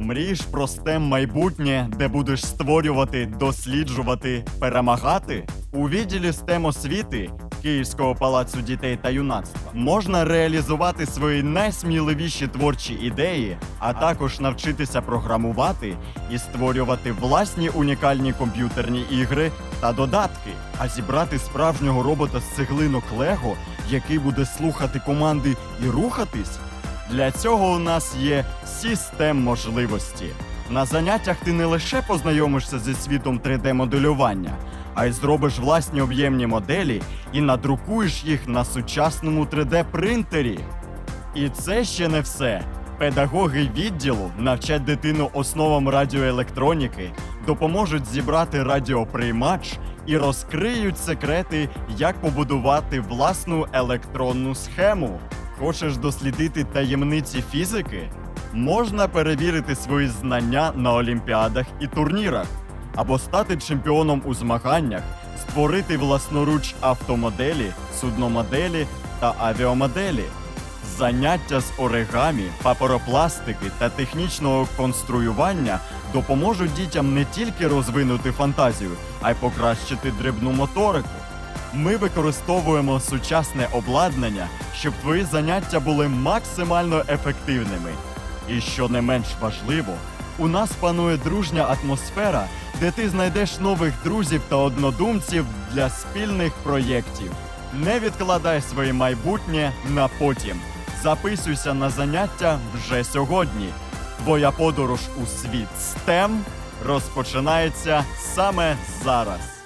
Мрієш про STEM майбутнє, де будеш створювати, досліджувати, перемагати? У відділі STEM освіти Київського палацу дітей та юнацтва можна реалізувати свої найсміливіші творчі ідеї, а також навчитися програмувати і створювати власні унікальні комп'ютерні ігри та додатки, а зібрати справжнього робота з цеглинок Лего, який буде слухати команди і рухатись. Для цього у нас є систем можливості. На заняттях ти не лише познайомишся зі світом 3D-моделювання, а й зробиш власні об'ємні моделі і надрукуєш їх на сучасному 3D-принтері. І це ще не все. Педагоги відділу навчать дитину основам радіоелектроніки, допоможуть зібрати радіоприймач і розкриють секрети, як побудувати власну електронну схему. Хочеш дослідити таємниці фізики? Можна перевірити свої знання на олімпіадах і турнірах, або стати чемпіоном у змаганнях, створити власноруч автомоделі, судномоделі та авіамоделі. Заняття з оригамі, паперопластики та технічного конструювання допоможуть дітям не тільки розвинути фантазію, а й покращити дрібну моторику. Ми використовуємо сучасне обладнання, щоб твої заняття були максимально ефективними. І що не менш важливо, у нас панує дружня атмосфера, де ти знайдеш нових друзів та однодумців для спільних проєктів. Не відкладай своє майбутнє на потім. Записуйся на заняття вже сьогодні. Твоя подорож у світ STEM розпочинається саме зараз.